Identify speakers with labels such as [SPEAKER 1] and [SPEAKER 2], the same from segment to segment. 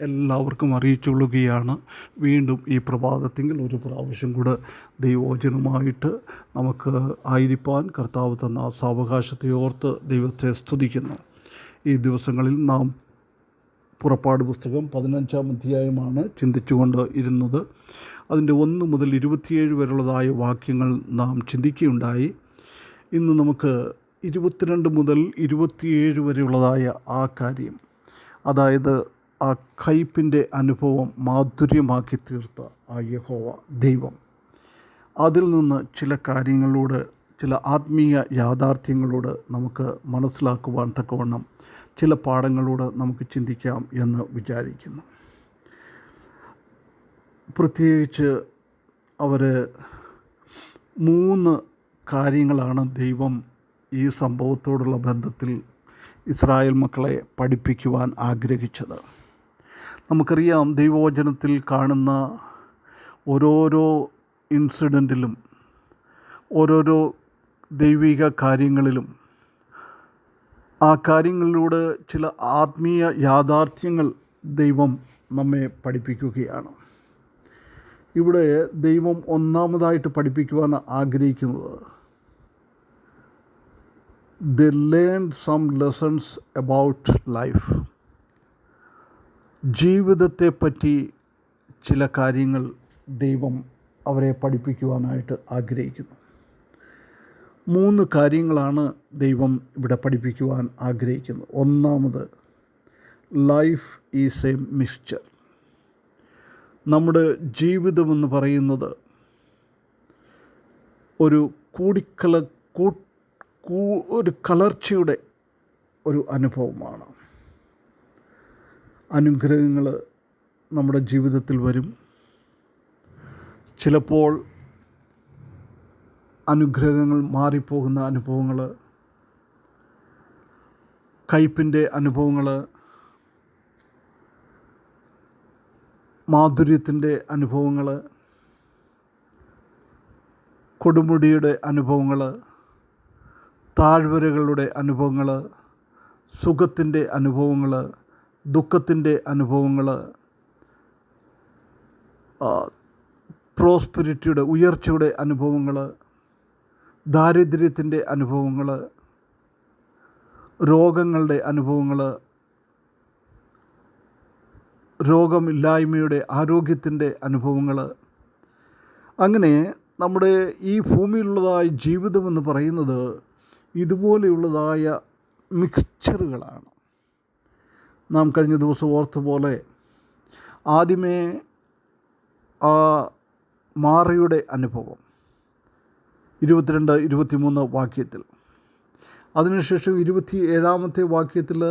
[SPEAKER 1] എല്ലാവർക്കും അറിയിച്ചുകൊള്ളുകയാണ്. വീണ്ടും ഈ പ്രഭാതത്തിങ്കിൽ ഒരു പ്രാവശ്യം കൂടെ ദൈവോചനമായിട്ട് നമുക്ക് ആയിരിക്കാൻ കർത്താവ് തന്ന സാവകാശത്തെ ഓർത്ത് ദൈവത്തെ സ്തുതിക്കുന്നു. ഈ ദിവസങ്ങളിൽ നാം പുറപ്പാട് പുസ്തകം പതിനഞ്ചാം അധ്യായമാണ് ചിന്തിച്ചുകൊണ്ട് ഇരുന്നത്. അതിന്റെ ഒന്ന് മുതൽ ഇരുപത്തിയേഴ് വരെയുള്ളതായ വാക്യങ്ങൾ നാം ചിന്തിക്കുകയുണ്ടായി. ഇന്ന് നമുക്ക് ഇരുപത്തിരണ്ട് മുതൽ ഇരുപത്തിയേഴ് വരെയുള്ളതായ ആ കാര്യം. അതായത് ആ കയ്പിന്റെ അനുഭവം മാധുര്യമാക്കി തീർത്ത ആ യഹോവ ദൈവം. അതിൽ നിന്ന് ചില കാര്യങ്ങളോട് ചില ആത്മീയ യാഥാർത്ഥ്യങ്ങളോട് നമുക്ക് മനസ്സിലാക്കുവാൻ തക്കവണ്ണം ചില പാഠങ്ങളോട് നമുക്ക് ചിന്തിക്കാം എന്ന് വിചാരിക്കുന്നു. പ്രത്യേകിച്ച് അവർ മൂന്ന് കാര്യങ്ങളാണ് ദൈവം ഈ സംഭവത്തോടുള്ള ബന്ധത്തിൽ ഇസ്രായേൽ മക്കളെ പഠിപ്പിക്കുവാൻ ആഗ്രഹിച്ചത്. നമുക്കറിയാം ദൈവവചനത്തിൽ കാണുന്ന ഓരോരോ ഇൻസിഡന്റിലും ഓരോരോ ദൈവിക കാര്യങ്ങളിലും ആ കാര്യങ്ങളിലൂടെ ചില ആത്മീയ യാഥാർത്ഥ്യങ്ങൾ ദൈവം നമ്മെ പഠിപ്പിക്കുകയാണ്. ഇവിടെ ദൈവം ഒന്നാമതായിട്ട് പഠിപ്പിക്കുവാൻ ആഗ്രഹിക്കുന്നത് the learn some lessons about life ജീവിതത്തെപ്പറ്റി ചില കാര്യങ്ങൾ ദൈവം അവരെ പഠിപ്പിക്കുവാനായിട്ട് ആഗ്രഹിക്കുന്നു. മൂന്ന് കാര്യങ്ങളാണ് ദൈവം ഇവിടെ പഠിപ്പിക്കുവാൻ ആഗ്രഹിക്കുന്നത്. ഒന്നാമത് ലൈഫ് ഈസ് എ മിക്സ്ചർ നമ്മുടെ ജീവിതമെന്ന് പറയുന്നത് ഒരു കൂടിക്കല ഒരു കലർച്ചയുടെ ഒരു അനുഭവമാണ്. അനുഗ്രഹങ്ങൾ നമ്മുടെ ജീവിതത്തിൽ വരും. ചിലപ്പോൾ അനുഗ്രഹങ്ങൾ മാറിപ്പോകുന്ന അനുഭവങ്ങൾ കയ്പിന്റെ അനുഭവങ്ങൾ മാധുര്യത്തിന്റെ അനുഭവങ്ങൾ കൊടുമുടിയുടെ അനുഭവങ്ങൾ താഴ്വരകളുടെ അനുഭവങ്ങൾ സുഖത്തിന്റെ അനുഭവങ്ങൾ ദുഃഖത്തിന്റെ അനുഭവങ്ങൾ പ്രോസ്പെരിറ്റിയുടെ ഉയർച്ചയുടെ അനുഭവങ്ങൾ ദാരിദ്ര്യത്തിന്റെ അനുഭവങ്ങൾ രോഗങ്ങളുടെ അനുഭവങ്ങൾ രോഗമില്ലായ്മയുടെ ആരോഗ്യത്തിന്റെ അനുഭവങ്ങൾ. അങ്ങനെ നമ്മുടെ ഈ ഭൂമിയിലുള്ളതായ ജീവിതമെന്ന് പറയുന്നത് ഇതുപോലെയുള്ളതായ മിക്സ്ചറുകളാണ് നാം കഴിഞ്ഞ ദിവസം ഓർത്ത പോലെ ആദ്യമേ ആ മാറയുടെ അനുഭവം. ഇരുപത്തിരണ്ട് ഇരുപത്തിമൂന്ന് വാക്യത്തിൽ. അതിനുശേഷം ഇരുപത്തി ഏഴാമത്തെ വാക്യത്തിൽ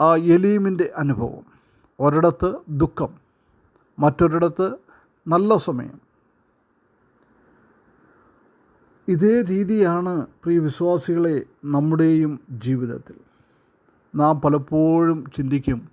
[SPEAKER 1] ആ എലീമിന്റെ അനുഭവം. ഒരിടത്ത് ദുഃഖം മറ്റൊരിടത്ത് നല്ല സമയം. ഇതേ രീതിയാണ് പ്രിയ വിശ്വാസികളെ നമ്മുടെയും ജീവിതത്തിൽ. നാം പലപ്പോഴും ചിന്തിക്കും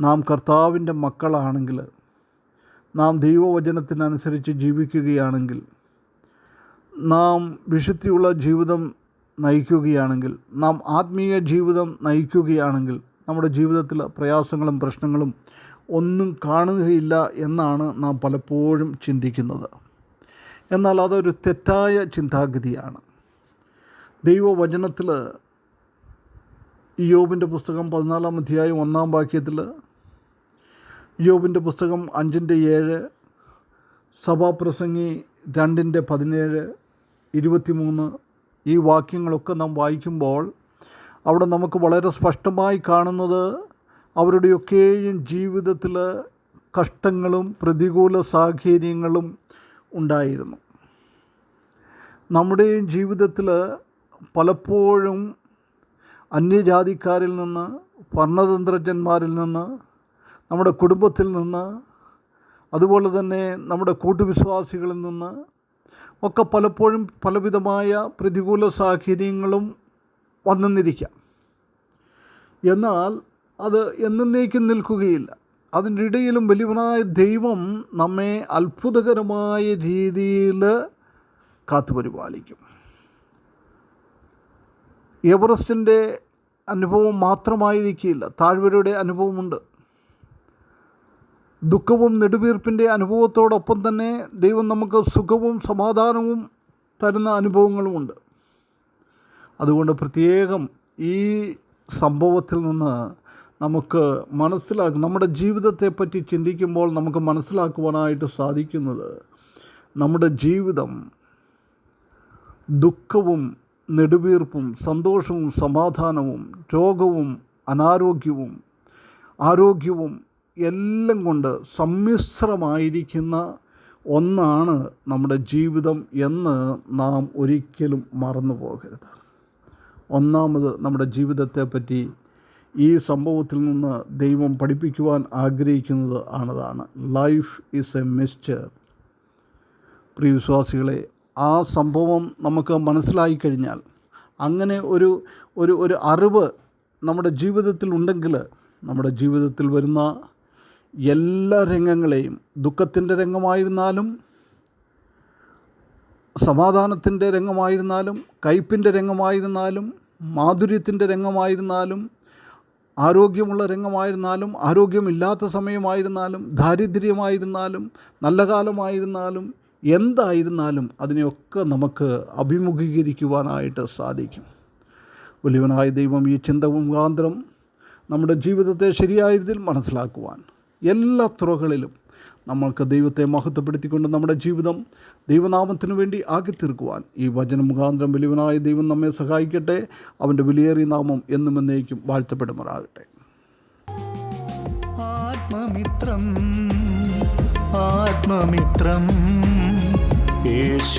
[SPEAKER 1] നാം കർത്താവിന്റെ മക്കളാണെങ്കിൽ നാം ദൈവവചനത്തിനനുസരിച്ച് ജീവിക്കുകയാണെങ്കിൽ നാം വിശുദ്ധിയുള്ള ജീവിതം നയിക്കുകയാണെങ്കിൽ നാം ആത്മീയ ജീവിതം നയിക്കുകയാണെങ്കിൽ നമ്മുടെ ജീവിതത്തിൽ പ്രയാസങ്ങളും പ്രശ്നങ്ങളും ഒന്നും കാണുകയില്ല എന്നാണ് നാം പലപ്പോഴും ചിന്തിക്കുന്നത്. എന്നാൽ അതൊരു തെറ്റായ ചിന്താഗതിയാണ്. ദൈവവചനത്തിൽ യോബിന്റെ പുസ്തകം പതിനാലാം അധ്യായം ഒന്നാം വാക്യത്തിൽ യോബിന്റെ പുസ്തകം അഞ്ചിന്റെ ഏഴ് സഭാപ്രസംഗി രണ്ടിന്റെ പതിനേഴ് ഇരുപത്തിമൂന്ന് ഈ വാക്യങ്ങളൊക്കെ നാം വായിക്കുമ്പോൾ അവിടെ നമുക്ക് വളരെ സ്പഷ്ടമായി കാണുന്നത് അവരുടെയൊക്കെയും ജീവിതത്തിൽ കഷ്ടങ്ങളും പ്രതികൂല സാഹചര്യങ്ങളും ഉണ്ടായിരുന്നു. നമ്മുടെയും ജീവിതത്തിൽ പലപ്പോഴും അന്യജാതിക്കാരിൽ നിന്ന് ഭരണതന്ത്രജ്ഞന്മാരിൽ നിന്ന് നമ്മുടെ കുടുംബത്തിൽ നിന്ന് അതുപോലെ തന്നെ നമ്മുടെ കൂട്ടുവിശ്വാസികളിൽ നിന്ന് ഒക്കെ പലപ്പോഴും പലവിധമായ പ്രതികൂല സാഹചര്യങ്ങളും വന്നെന്നിരിക്കാം എന്നാൽ അത് എന്നേക്കും നിൽക്കുകയില്ല. അതിന്റെ ഇടയിലും വലിയവനായ ദൈവം നമ്മെ അത്ഭുതകരമായ രീതിയിൽ കാത്തുപരിപാലിക്കും. എവറസ്റ്റിന്റെ അനുഭവം മാത്രമായിരിക്കില്ല. താഴ്വരയുടെ അനുഭവമുണ്ട്. ദുഃഖവും നെടുവീർപ്പിന്റെ അനുഭവത്തോടൊപ്പം തന്നെ ദൈവം നമുക്ക് സുഖവും സമാധാനവും തരുന്ന അനുഭവങ്ങളുമുണ്ട്. അതുകൊണ്ട് പ്രത്യേകം ഈ സംഭവത്തിൽ നിന്ന് നമുക്ക് മനസ്സിലാക്കും നമ്മുടെ ജീവിതത്തെപ്പറ്റി ചിന്തിക്കുമ്പോൾ നമുക്ക് മനസ്സിലാക്കുവാനായിട്ട് സാധിക്കുന്നത് നമ്മുടെ ജീവിതം ദുഃഖവും നെടുവീർപ്പും സന്തോഷവും സമാധാനവും രോഗവും അനാരോഗ്യവും ആരോഗ്യവും എല്ലാം കൊണ്ട് സമ്മിശ്രമായിരിക്കുന്ന ഒന്നാണ് നമ്മുടെ ജീവിതം എന്ന് നാം ഒരിക്കലും മറന്നു പോകരുത്. ഒന്നാമത് നമ്മുടെ ജീവിതത്തെ പറ്റി ഈ സംഭവത്തിൽ നിന്ന് ദൈവം പഠിപ്പിക്കുവാൻ ആഗ്രഹിക്കുന്നത് ആണതാണ്. ലൈഫ് ഈസ് എ മിസ്റ്റർ പ്രിയ വിശ്വാസികളെ ആ സംഭവം നമുക്ക് മനസ്സിലായി കഴിഞ്ഞാൽ അങ്ങനെ ഒരു ഒരു ഒരു അറിവ് നമ്മുടെ ജീവിതത്തിൽ ഉണ്ടെങ്കിൽ നമ്മുടെ ജീവിതത്തിൽ വരുന്ന എല്ലാ രംഗങ്ങളെയും ദുഃഖത്തിന്റെ രംഗമായിരുന്നാലും സമാധാനത്തിന്റെ രംഗമായിരുന്നാലും കയ്പിന്റെ രംഗമായിരുന്നാലും മാധുര്യത്തിന്റെ രംഗമായിരുന്നാലും ആരോഗ്യമുള്ള രംഗമായിരുന്നാലും ആരോഗ്യമില്ലാത്ത സമയമായിരുന്നാലും ദാരിദ്ര്യമായിരുന്നാലും നല്ല കാലമായിരുന്നാലും എന്തായിരുന്നാലും അതിനെയൊക്കെ നമുക്ക് അഭിമുഖീകരിക്കുവാനായിട്ട് സാധിക്കും. വലിയവനായ ദൈവം ഈ ചിന്ത മുഖാന്തരം നമ്മുടെ ജീവിതത്തെ ശരിയായ രീതിയിൽ മനസ്സിലാക്കുവാൻ എല്ലാ തുറകളിലും നമ്മൾക്ക് ദൈവത്തെ മഹത്വപ്പെടുത്തിക്കൊണ്ട് നമ്മുടെ ജീവിതം ദൈവനാമത്തിനു വേണ്ടി ആക്കി തീർക്കുവാൻ ഈ വചന മുഖാന്തരം വലിയവനായ ദൈവം നമ്മെ സഹായിക്കട്ടെ. അവന്റെ വിലയേറിയ നാമം എന്നും എന്നേക്കും വാഴ്ത്തപ്പെടുമാറാകട്ടെ.
[SPEAKER 2] ആത്മമിത്രം ആത്മമിത്രം. യേശു.